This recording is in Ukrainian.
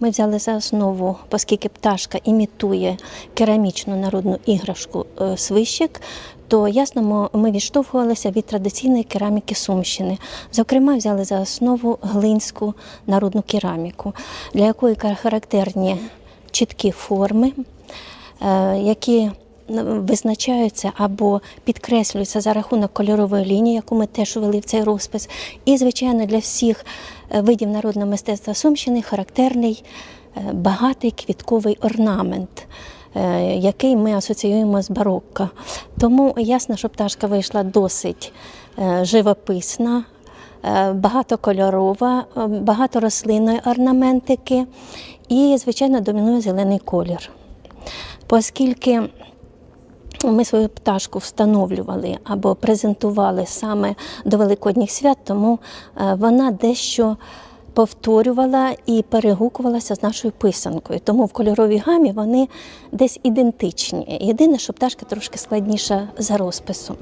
Ми взяли за основу, оскільки пташка імітує керамічну народну іграшку е, свищик, то ясно, ми відштовхувалися від традиційної кераміки Сумщини. Зокрема, взяли за основу глинську народну кераміку, для якої характерні чіткі форми, е, які визначаються або підкреслюються за рахунок кольорової лінії, яку ми теж ввели в цей розпис. І, звичайно, для всіх е, видів народного мистецтва Сумщини характерний е, багатий квітковий орнамент. е, Який ми асоціюємо з барокко. Тому ясно, що пташка вийшла досить живописна, багатокольорова, багато рослинної орнаментики і, звичайно, домінує зелений колір. Оскільки ми свою пташку встановлювали або презентували саме до Великодніх свят, тому е, вона дещо повторювала і перегукувалася з нашою писанкою. Тому в кольоровій гамі вони десь ідентичні. Єдине, що пташка трошки складніша за розписом.